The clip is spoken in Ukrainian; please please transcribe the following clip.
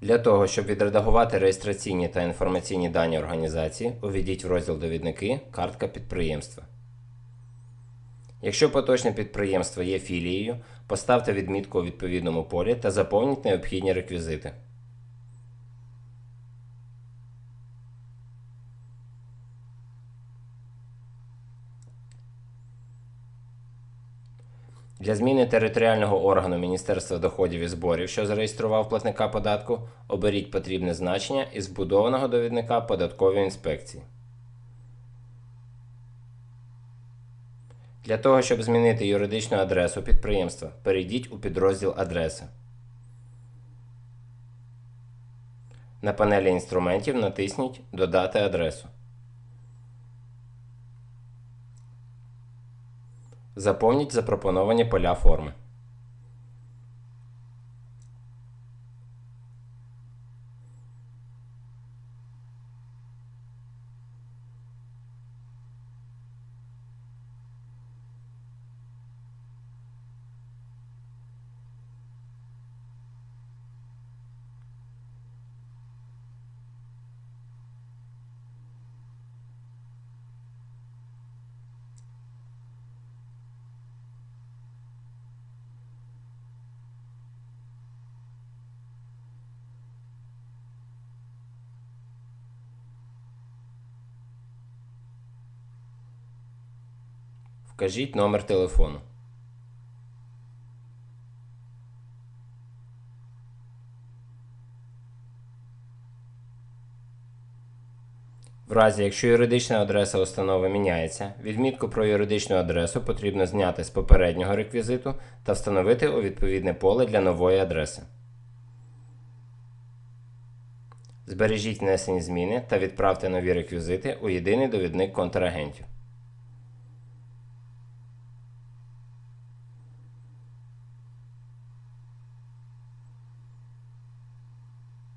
Для того, щоб відредагувати реєстраційні та інформаційні дані організації, увійдіть в розділ Довідники Картка підприємства. Якщо поточне підприємство є філією, поставте відмітку у відповідному полі та заповніть необхідні реквізити. Для зміни територіального органу Міністерства доходів і зборів, що зареєстрував платника податку, оберіть потрібне значення із вбудованого довідника податкової інспекції. Для того, щоб змінити юридичну адресу підприємства, перейдіть у підрозділ Адреса. На панелі інструментів натисніть Додати адресу. Заповніть запропоновані поля форми. Вкажіть номер телефону. В разі, якщо юридична адреса установи міняється, відмітку про юридичну адресу потрібно зняти з попереднього реквізиту та встановити у відповідне поле для нової адреси. Збережіть внесені зміни та відправте нові реквізити у єдиний довідник контрагентів.